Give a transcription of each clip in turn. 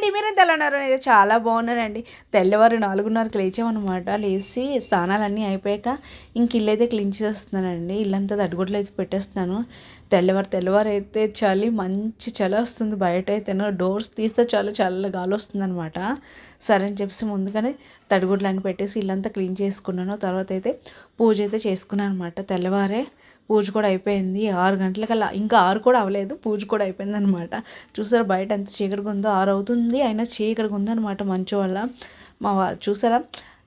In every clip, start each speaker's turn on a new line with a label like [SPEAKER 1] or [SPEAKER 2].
[SPEAKER 1] అండి మీరేం తెల్లన్నారు అనేది? చాలా బాగున్నారండి. తెల్లవారు నాలుగున్నరకు లేచామన్నమాట. లేచి స్నానాలన్నీ అయిపోయాక ఇంక ఇల్లు అయితే క్లీన్ చేస్తున్నానండి ఇల్లంతా తడిగుడ్లు అయితే పెట్టేస్తున్నాను. తెల్లవారు తెల్లవారు అయితే చలి మంచి చలి వస్తుంది బయట అయితే డోర్స్ తీస్తే చాలా చల్ల గాలి వస్తుంది అనమాట సరే అని చెప్పేసి ముందుగానే తడిగుడ్లన్నీ పెట్టేసి ఇల్లంతా క్లీన్ చేసుకున్నాను. తర్వాత అయితే పూజ అయితే చేసుకున్నాను అనమాట తెల్లవారే పూజ కూడా అయిపోయింది. ఆరు గంటలకల్లా ఇంకా ఆరు కూడా అవ్వలేదు. పూజ కూడా అయిపోయింది అనమాట చూసారు బయట ఎంత చీకటిగా ఉందో? ఆరు అవుతుంది. అయినా చీకటిగా ఉందన్నమాట మంచు వల్ల. మా వారు చూసారా?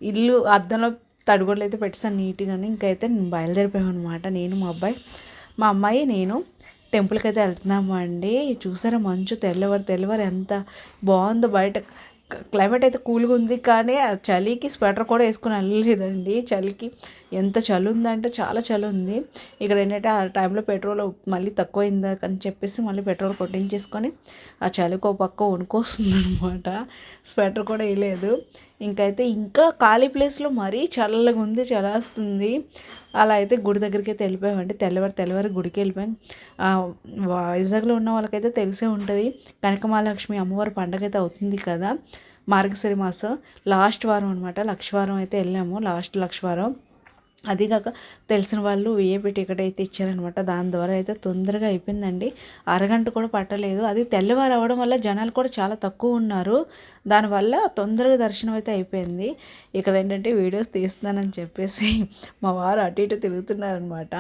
[SPEAKER 1] ఇల్లు అద్దంలో తడిగొడ్లు అయితే పెట్టేసాను నీట్గానే ఇంకైతే నేను బయలుదేరిపోయాను అనమాట నేను మా అబ్బాయి మా అమ్మాయి నేను టెంపుల్కి అయితే వెళ్తున్నామండి. చూసారా మంచు తెల్లవారు తెల్లవారు ఎంత బాగుందో బయట. క్లైమేట్ అయితే కూల్గా ఉంది కానీ ఆ చలికి స్వెటర్ కూడా వేసుకుని వెళ్ళలేదండి. చలికి ఎంత చలి ఉందంటే చాలా చలి ఉంది. ఇక్కడ ఏంటంటే ఆ టైంలో పెట్రోల్ మళ్ళీ తక్కువైందా అని చెప్పేసి మళ్ళీ పెట్రోల్ కొట్టించేసుకొని ఆ చలికి ఒక పక్క వణుకొస్తుంది అనమాట స్వెటర్ కూడా వేయలేదు. ఇంకైతే ఇంకా ఖాళీ ప్లేస్లో మరీ చల్లగా ఉంది చలాస్తుంది. అలా అయితే గుడి దగ్గరికి అయితే వెళ్ళిపోయామండి. తెల్లవారు తెల్లవారి గుడికి వెళ్ళిపోయాం. వైజాగ్లో ఉన్న వాళ్ళకైతే తెలిసే ఉంటుంది. కనకమహాలక్ష్మి అమ్మవారి పండగ అయితే అవుతుంది కదా. మార్గశిరి మాసం లాస్ట్ వారం అనమాట లక్షవారం అయితే వెళ్ళాము. లాస్ట్ లక్షవారం. అది కాక తెలిసిన వాళ్ళు విఏపీ టికెట్ అయితే ఇచ్చారనమాట దాని ద్వారా అయితే తొందరగా అయిపోయిందండి. అరగంట కూడా పట్టలేదు. అది తెల్లవారు అవ్వడం వల్ల జనాలు కూడా చాలా తక్కువ ఉన్నారు. దానివల్ల తొందరగా దర్శనం అయితే అయిపోయింది. ఇక్కడ ఏంటంటే వీడియోస్ తీస్తున్నానని చెప్పేసి మా వారు అటు ఇటు తిరుగుతున్నారనమాట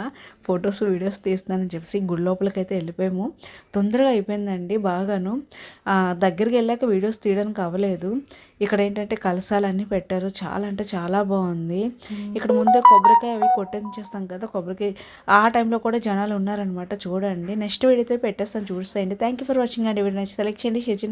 [SPEAKER 1] ఫొటోస్ వీడియోస్ తీస్తున్నానని చెప్పేసి గుడి లోపలికి అయితే వెళ్ళిపోయాము. తొందరగా అయిపోయిందండి బాగాను. దగ్గరికి వెళ్ళాక వీడియోస్ తీయడానికి అవ్వలేదు. ఇక్కడ ఏంటంటే కలసాలన్నీ పెట్టారు. చాలా అంటే చాలా బాగుంది. ఇక్కడ ముందే కొబ్బరి కొబ్బరికాయ అవి కొట్టించేస్తాం కదా కొబ్బరికాయ. ఆ టైంలో కూడా జనాలు ఉన్నారనమాట చూడండి. నెక్స్ట్ వీడియోతో పెట్టేస్తాను. చూసేయండి. థ్యాంక్ యూ ఫర్ వాచింగ్ అండి వీడియో నచ్చి సెలెక్ట్ చేయండి షేర్ చేయండి.